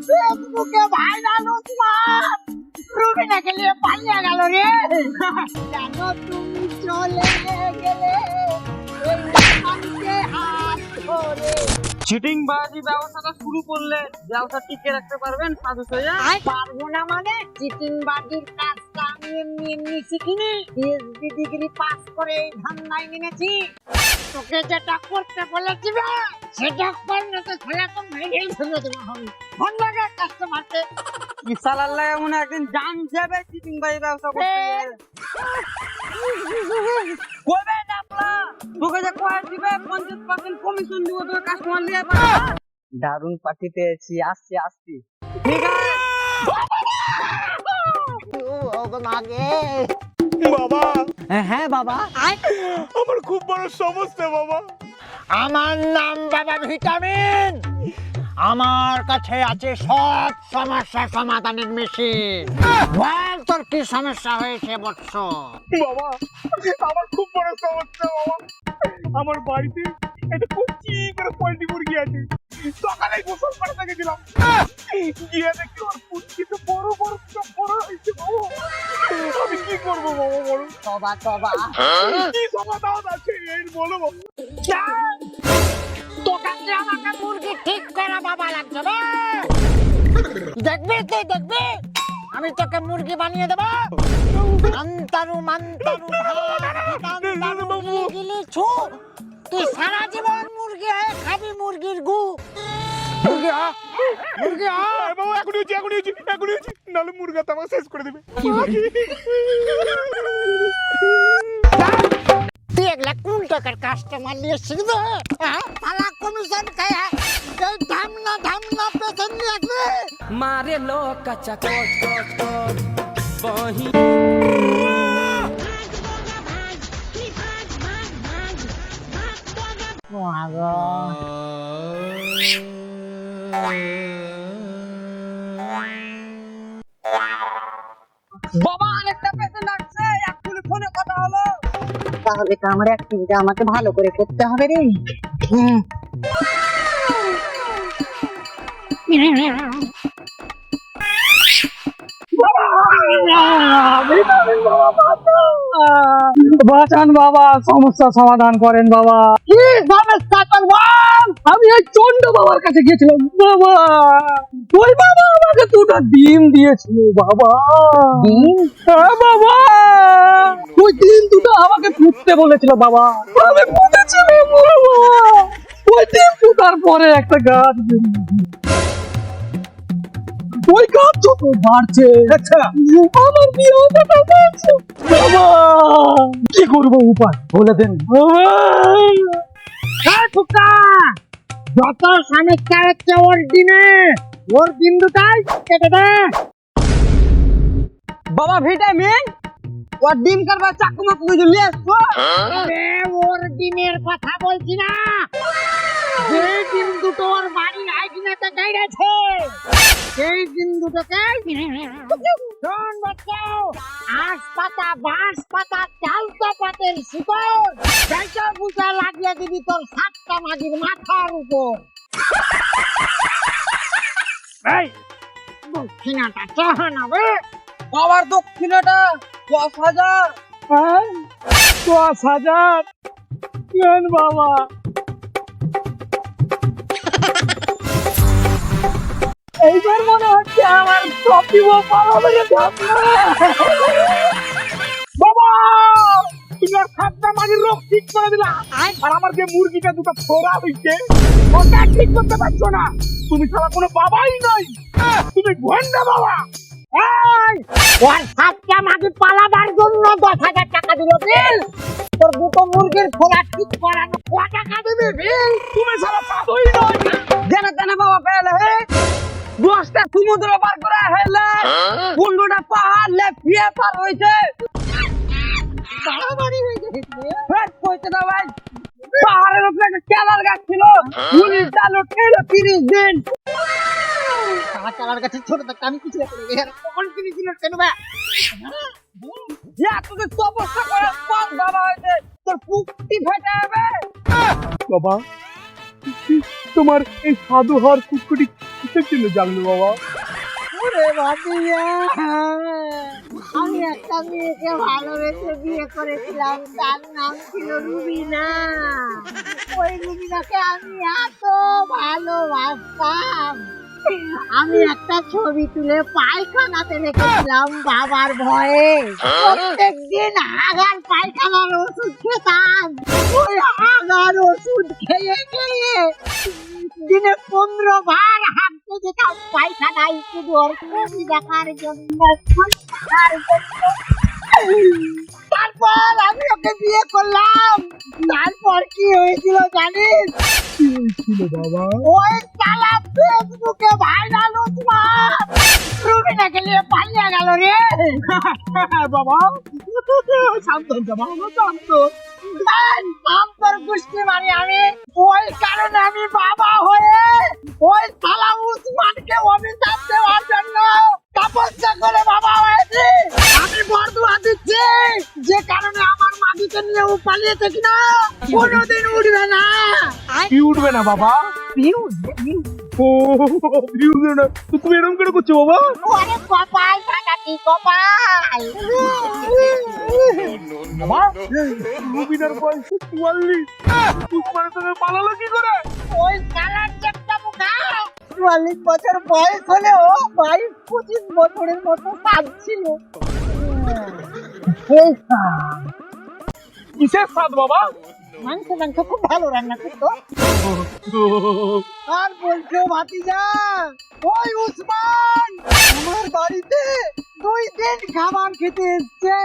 ফেসবুকে ভাইরাল উৎপাত রুবিনাকে নিয়ে পালিয়ে গেল রে জানো তুমি চলে গেলে এই মানুষকে হাত ধরে চিটিং বাজি ব্যবসাটা শুরু করলে ব্যবসা টিকে রাখতে পারবেন সাধু সোজা পারব না মানে? চিটিং বাজির কাজটা আমি এমনি এমনি শিখিনি। পিএইচডি ডিগ্রি পাস করে এই ধান্দায় নেমেছি। তোকে যেটা করতে বলেছি সেটা করলে তো খেলা তো মেরেই ফেলে দেবো আমি। ফোন লাগে কাস্টমারকে বিশাল আল্লাহ এমন একদিন জান যাবে চিটিং বাজি ব্যবসা করতে। কবে ডাকলা তোকে যে কয়ে দিবে পঞ্চাশ পার্সেন্ট কমিশন দিব তোকে কাস্টমার নিয়ে দারুণ পার্টি পেয়েছি আসছি আসছি। ঠিক আছে বাবা! হ্যাঁ বাবা। আমার খুব বড় সমস্যা বাবা। আমার নাম বাবা ভিটামিন। আমার কাছে আছে সব সমস্যা সমাধানের মেশিন বল তোর কি সমস্যা হয়েছে বৎস? বাবা আমার খুব বড় সমস্যা বাবা। আমার বাড়িতে একটা খুব কি করে পোল্ট্রি মুরগি আছে। সকালে গোসল করে দেখেছিলাম গিয়ে দেখি ওর পুচকিতে বড় বড় সব বড় হয়েছে বাবা। আমি কি করব বাবা কি সমাধান আছে? এই বলো বাবা। তোকে আমাকে মুরগি ঠিক করা বাবা লাগছে রে। দেখবি তুই দেখবি? আমি তোকে মুরগি বানিয়ে দেবো। আন্তারু মান্তারু ভান্তারু গিলি ছু। তুই সারা জীবন মুরগি হয়ে খাবি মুরগির গু। মুরগি হ মুরগি আরে বাবা এখনই হচ্ছে এখনই হচ্ছে এখনই হচ্ছে নাহলে মুরগা তো শেষ করে দেবে। কাস্টমার নিয়ে শিখবে হ্যাঁ? পালা কমিশন খায়। এই ধামনা ধামনা পেছন নিয়ে মারে লো কাঁচা কচ কচ কচ বহি। বাবা আরেকটা তাহলে তো আমার অ্যাক্টিংটা আমাকে ভালো করে করতে হবে রে। বাঁচান বাবা সমস্যা সমাধান করেন বাবা। কি সমস্যা তোর বল আমি ওই চন্ড বাবার কাছে গেছিলাম বাবা। ওই বাবা আমাকে দুটো ডিম দিয়েছিল বাবা। হ্যাঁ বাবা। ডিম দুটো আমাকে ফুটতে বলেছিল বাবা। আমি ওই ফুটার পরে একটা গাছ ওই গাছ যত বাড়ছে আচ্ছা। আমার বিয়ে কত বাড়ছে। বাবা কি করব উপায়? বলে দেন। এই ফুকা যত সমস্যা হচ্ছে ওর ডিমে ওর কেটে দে। বাবা ভিটামিন? ওর ডিম কারবার চাকু মাকু কিছু নিয়ে ওর ডিমের কথা বলছি না। যে ডিম দুটো ওর বাড়ির আইডিনাতে গাইড়েছে সেই ডিম দুটোকে শোন বাচ্চাও আঁশ পাতা বাঁশ পাতা চালতা পাতের শিকড় যাইটা বুঝা লাগিয়ে দিবি তোর সাতটা মাঝির মাথার উপর। এই! দক্ষিণাটা চাহান হবে বাবার দক্ষিণাটা দশ হাজার। হ্যাঁ? দশ হাজার। বাবা? এইবার মনে হচ্ছে আমার বাবা তুমি আর সাতটা মাঝের রোগ ঠিক করে দিলা। আর আমার যে মুরগিটা দুটো ফোড়া হইছে, ওটা ঠিক করতে পারছ না। তুমি ছাড়া কোনো বাবাই নাই। তুমি ভন্ডা বাবা। এই ওর সাতটা মাটি পালাবার জন্য দশ হাজার টাকা দিল বিল। তোর দুটো মুরগির খোলা ঠিক করানো ক টাকা দিবি বিল? তুমি ছাড়া সাধুই নয়। জেনে তেনে বাবা পেলে হে। দশটা সমুদ্র পার করে হেলে। পনেরোটা পাহাড় লেফিয়ে পার হয়েছে। বাড়াবাড়ি হয়ে গেছে। ফেট কইতে না ভাই। পাহাড়ের উপরে একটা কেলার গাছ ছিল। পুলিশ চালু ঠেলো তিরিশ দিন। আমার চালার কাছে ছোট থাকতে আমি কিছু করে গেছি কখন কিনেছিল কেন বা যে তোদের তপস্যা করে পাল বাবা হয়েছে। তোর পুকটি ফেটে যাবে। বাবা তোমার এই সাধু হওয়ার কুকুটি কিসের জন্য জানলো বাবা? ওরে আমি একটা মেয়েকে ভালোবেসে বিয়ে করেছিলাম। তার নাম ছিল রুবিনা। ওই রুবিনাকে আমি এত ভালোবাসতাম। আমি একটা ছবি তুলে পায়খানাতে রেখেছিলাম বাবার ভয়ে। প্রত্যেক দিন হাগার পায়খানার ওষুধ খেতাম। ওই হাগার ওষুধ খেয়ে খেয়ে দিনে পনেরো বার হাঁটতে যেতাম পায়খানায় শুধু ওর ছবি দেখার জন্য দেখার জন্য। তারপর আমি ওকে বিয়ে করলাম। তারপর কি হয়েছিল জানিস? কি হয়েছিল বাবা? ওই সালা ফেসবুকে ভাইরাল উসমান রুবিনাকে নিয়ে পালিয়ে গেল রে। বাবা শান্ত বাবা শান্ত এই, তোর গোষ্ঠী মারি আমি। ওই কারণে আমি বাবা নিয়ে কিনা কোনোদিন উঠবে না। কি উঠবে না বাবা? ও কি না। তো তুমি এরকম করে করছ বাবা? ওরে কপাল ফাটাকি কপাল। বাবা রুবিনার বয়স চুয়াল্লিশ। উসমানের সঙ্গে পালালো কি করে? ওই কালার চেপটা মুখা চুয়াল্লিশ বছর বয়স হলেও বাইশ পঁচিশ বছরের মতো কাঁদছিল। কিসের স্বাদ বাবা। মাংস মাংস খুব ভালো রান্না করতো। আর বলছো ভাতিজা, ওই উসমান, আমার বাড়িতে দুই দিন খাবার খেতে এসছে।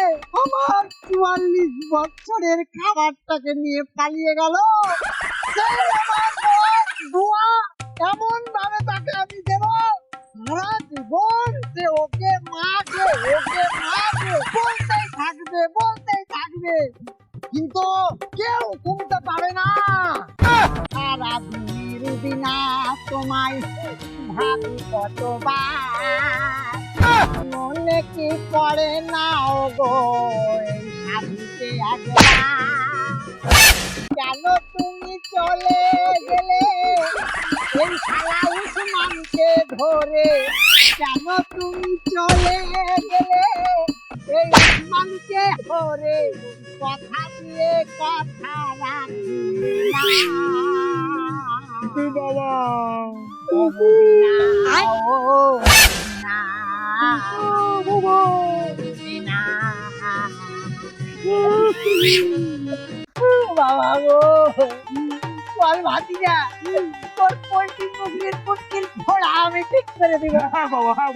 আমার চুয়াল্লিশ বছরের খাবারটাকে নিয়ে পালিয়ে গেল। আমার রুবিনা তোমায় ভাবি কতবার। মনে কি পড়ে না ও গো এই কেন তুমি চলে গেলে? এই শালা উসমানকে ধরে। কেন তুমি চলে গেলে? এই উসমানকে ধরে। কথা দিয়ে কথা রাখি না। বাবা গো বল ভাতিজা তোর পোল্ট্রি মুরগির পুটকির হ্যাঁ হ্যাঁ হ্যাঁ